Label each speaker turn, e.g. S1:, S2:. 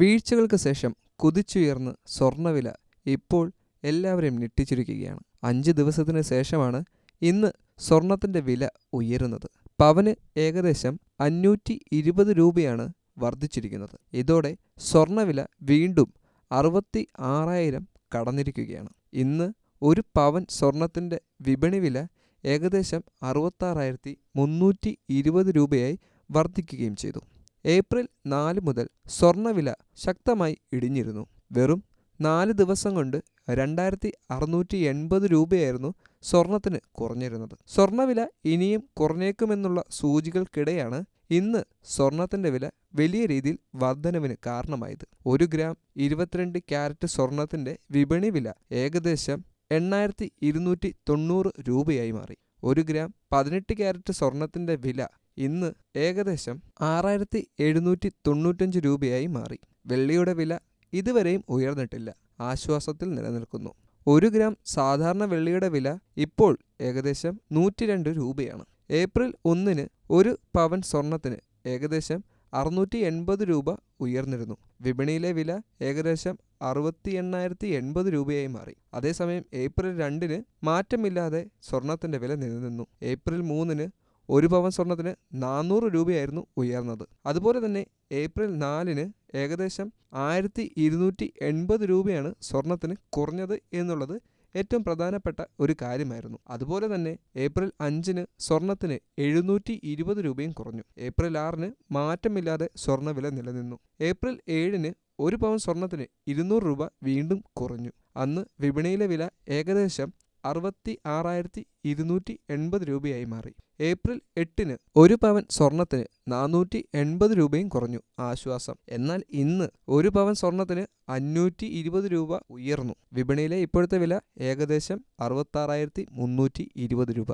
S1: വീഴ്ചകൾക്ക് ശേഷം കുതിച്ചുയർന്ന് സ്വർണവില ഇപ്പോൾ എല്ലാവരെയും ഞെട്ടിച്ചിരിക്കുകയാണ്. അഞ്ച് ദിവസത്തിന് ശേഷമാണ് ഇന്ന് സ്വർണത്തിന്റെ വില ഉയരുന്നത്. പവന് ഏകദേശം അഞ്ഞൂറ്റി ഇരുപത് രൂപയാണ് വർദ്ധിച്ചിരിക്കുന്നത്. ഇതോടെ സ്വർണവില വീണ്ടും അറുപത്തി ആറായിരം കടന്നിരിക്കുകയാണ്. ഇന്ന് ഒരു പവൻ സ്വർണത്തിന്റെ വിപണി വില ഏകദേശം അറുപത്താറായിരത്തി മുന്നൂറ്റി ഇരുപത് രൂപയായി വർദ്ധിക്കുകയും ചെയ്തു. ഏപ്രിൽ നാല് മുതൽ സ്വർണവില ശക്തമായി ഇടിഞ്ഞിരുന്നു. വെറും നാല് ദിവസം കൊണ്ട് രണ്ടായിരത്തി അറുന്നൂറ്റി എൺപത് രൂപയായിരുന്നു സ്വർണത്തിന് കുറഞ്ഞിരുന്നത്. സ്വർണവില ഇനിയും കുറഞ്ഞേക്കുമെന്നുള്ള സൂചികൾക്കിടെയാണ് ഇന്ന് സ്വർണത്തിന്റെ വില വലിയ രീതിയിൽ വർധനവിന് കാരണമായത്. ഒരു ഗ്രാം ഇരുപത്തിരണ്ട് ക്യാരറ്റ് സ്വർണത്തിന്റെ വിപണി വില ഏകദേശം എണ്ണായിരത്തി ഇരുന്നൂറ്റി തൊണ്ണൂറ് രൂപയായി മാറി. ഒരു ഗ്രാം പതിനെട്ട് ക്യാരറ്റ് സ്വർണത്തിന്റെ വില ഇന്ന് ഏകദേശം ആറായിരത്തി എഴുന്നൂറ്റി തൊണ്ണൂറ്റഞ്ച് രൂപയായി മാറി. വെള്ളിയുടെ വില ഇതുവരെയും ഉയർന്നിട്ടില്ല. ആശ്വാസത്തിൽ നിലനിൽക്കുന്നു. ഒരു ഗ്രാം സാധാരണ വെള്ളിയുടെ വില ഇപ്പോൾ ഏകദേശം നൂറ്റി രണ്ട് രൂപയാണ്. ഏപ്രിൽ ഒന്നിന് ഒരു പവൻ സ്വർണത്തിന് ഏകദേശം അറുന്നൂറ്റി എൺപത് രൂപ ഉയർന്നിരുന്നു. വിപണിയിലെ വില ഏകദേശം അറുപത്തി എണ്ണായിരത്തി എൺപത് രൂപയായി മാറി. അതേസമയം ഏപ്രിൽ രണ്ടിന് മാറ്റമില്ലാതെ സ്വർണത്തിന്റെ വില നിലനിന്നു. ഏപ്രിൽ മൂന്നിന് ഒരു പവൻ സ്വർണത്തിന് നാനൂറ് രൂപയായിരുന്നു ഉയർന്നത്. അതുപോലെ തന്നെ ഏപ്രിൽ നാലിന് ഏകദേശം ആയിരത്തി ഇരുന്നൂറ്റി എൺപത് രൂപയാണ് സ്വർണത്തിന് കുറഞ്ഞത് എന്നുള്ളത് ഏറ്റവും പ്രധാനപ്പെട്ട ഒരു കാര്യമായിരുന്നു. അതുപോലെ തന്നെ ഏപ്രിൽ അഞ്ചിന് സ്വർണത്തിന് എഴുന്നൂറ്റി ഇരുപത് രൂപയും കുറഞ്ഞു. ഏപ്രിൽ ആറിന് മാറ്റമില്ലാതെ സ്വർണവില നിലനിന്നു. ഏപ്രിൽ ഏഴിന് ഒരു പവൻ സ്വർണത്തിന് ഇരുന്നൂറ് രൂപ വീണ്ടും കുറഞ്ഞു. അന്ന് വിപണിയിലെ വില ഏകദേശം അറുപത്തി ആറായിരത്തി ഇരുന്നൂറ്റി എൺപത് രൂപയായി മാറി. ഏപ്രിൽ എട്ടിന് ഒരു പവൻ സ്വർണത്തിന് നാനൂറ്റി എൺപത് രൂപയും കുറഞ്ഞു ആശ്വാസം. എന്നാൽ ഇന്ന് ഒരു പവൻ സ്വർണത്തിന് അഞ്ഞൂറ്റി ഇരുപത് രൂപ ഉയർന്നു. വിപണിയിലെ ഇപ്പോഴത്തെ വില ഏകദേശം അറുപത്താറായിരത്തി മുന്നൂറ്റി ഇരുപത് രൂപ.